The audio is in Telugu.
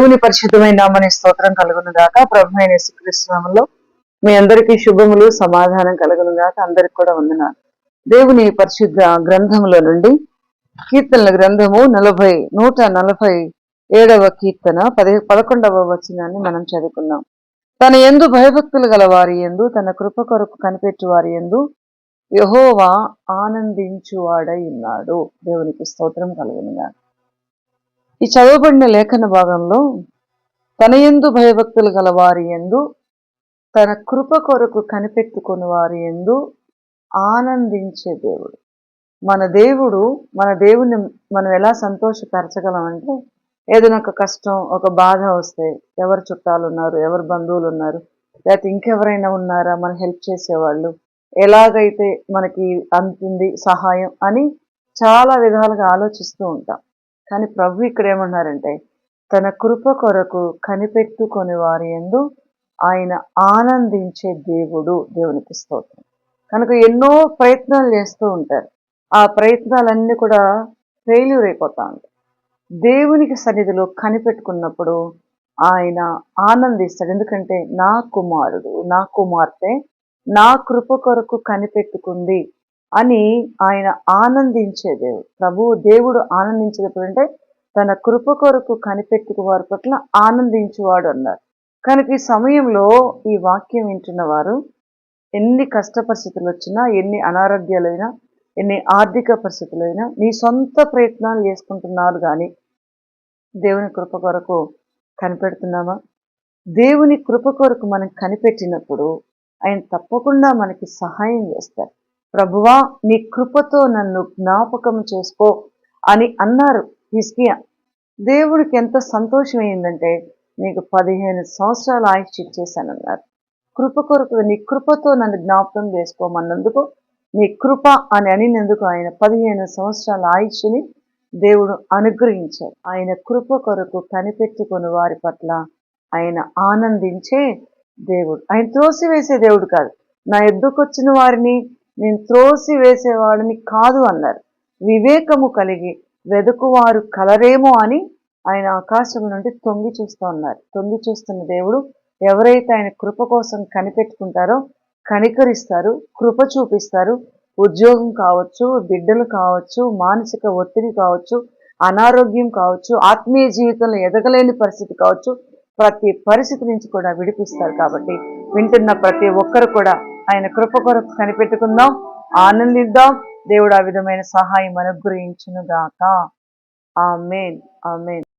దేవుని పరిశుద్ధమైన నామని స్తోత్రం కలుగును గాక. ప్రభు అయిన యేసుక్రీస్తునామంలో మీ అందరికీ శుభములు సమాధానం కలుగును గాక. అందరికి కూడా వందనాలు. దేవుని పరిశుద్ధ గ్రంథములో నుండి కీర్తనల గ్రంథము నలభై నూట నలభై ఏడవ కీర్తన పది పదకొండవ వచనాన్ని మనం చదువుకున్నాం తన ఎందు భయభక్తులు గల వారి ఎందు తన కృప కొరకు కనిపెట్టు వారి ఎందు యహోవా ఆనందించువాడై ఉన్నాడు. దేవునికి స్తోత్రం కలుగునుగా ఈ చదవబడిన లేఖన భాగంలో తన ఎందు భయభక్తులు గల వారి ఎందు తన కృప కొరకు కనిపెట్టుకుని వారి ఎందు ఆనందించే దేవుడు. మన దేవుడు మన దేవుని మనం ఎలా సంతోషపరచగలమంటే ఏదైనా ఒక కష్టం ఒక బాధ వస్తే ఎవరు చుట్టాలు ఉన్నారు ఎవరు బంధువులు ఉన్నారు లేకపోతే ఇంకెవరైనా ఉన్నారా మనం హెల్ప్ చేసేవాళ్ళు ఎలాగైతే మనకి అందుతుంది సహాయం అని చాలా విధాలుగా ఆలోచిస్తూ ఉంటాం. కానీ ప్రభు ఇక్కడ ఏమన్నారంటే తన కృప కొరకు కనిపెట్టుకొని వారి ఎందు ఆయన ఆనందించే దేవుడు దేవునికి స్తోత్రం. కనుక ఎన్నో ప్రయత్నాలు చేస్తూ ఉంటారు. ఆ ప్రయత్నాలన్నీ కూడా ఫెయిల్యూర్ అయిపోతా ఉంటాయి. దేవునికి సన్నిధిలో కనిపెట్టుకున్నప్పుడు ఆయన ఆనందిస్తాడు. ఎందుకంటే నా కుమారుడు నా కుమార్తె నా కృప కొరకు కనిపెట్టుకుంది. అని ఆయన ఆనందించే దేవుడు. ప్రభువు దేవుడు ఆనందించేటప్పుడు అంటే తన కృప కొరకు కనిపెట్టుకు వారి పట్ల ఆనందించువాడు అన్నారు. కనుక ఈ సమయంలో ఈ వాక్యం వింటున్న వారు ఎన్ని కష్ట పరిస్థితులు వచ్చినా ఎన్ని అనారోగ్యాలైనా ఎన్ని ఆర్థిక పరిస్థితులైనా నీ సొంత ప్రయత్నాలు చేసుకుంటున్నారు కానీ దేవుని కృప కొరకు కనిపెడుతున్నామా? దేవుని కృప కొరకు మనం కనిపెట్టినప్పుడు ఆయన తప్పకుండా మనకి సహాయం చేస్తారు. ప్రభువా నీ కృపతో నన్ను జ్ఞాపకం చేసుకో అని అన్నారు హిస్కియా దేవుడికి ఎంత సంతోషమైందంటే నీకు పదిహేను సంవత్సరాల ఆయుష్ ఇచ్చేసానన్నారు కృప కొరకు నీ కృపతో నన్ను జ్ఞాపకం చేసుకోమన్నందుకు నీ కృప అని అనినందుకు ఆయన పదిహేను సంవత్సరాల ఆయుష్ని దేవుడు అనుగ్రహించారు ఆయన కృప కొరకు కనిపెట్టుకుని వారి పట్ల ఆయన ఆనందించే దేవుడు. ఆయన త్రోసివేసే దేవుడు కాదు. నా ఎద్దుకొచ్చిన వారిని నేను త్రోసి వేసేవాడిని కాదు అన్నారు. వివేకము కలిగి వెదుకువారు కలరేమో అని ఆయన ఆకాశం నుండి తొంగి చూస్తూ ఉన్నారు. తొంగి చూస్తున్న దేవుడు ఎవరైతే ఆయన కృప కోసం కనిపెట్టుకుంటారో కనికరిస్తారు కృప చూపిస్తారు. ఉద్యోగం కావచ్చు బిడ్డలు కావచ్చు మానసిక ఒత్తిడి కావచ్చు అనారోగ్యం కావచ్చు ఆత్మీయ జీవితంలో ఎదగలేని పరిస్థితి కావచ్చు ప్రతి పరిస్థితి నుంచి కూడా విడిపిస్తారు కాబట్టి వింటున్న ప్రతి ఒక్కరు కూడా ఆయన కృప కొరకు కనిపెట్టుకుందాం. ఆనందిద్దాం. దేవుడు ఆ విధమైన సహాయం అనుగ్రహించునుగాక. ఆ మెయిన్ ఆ మెయిన్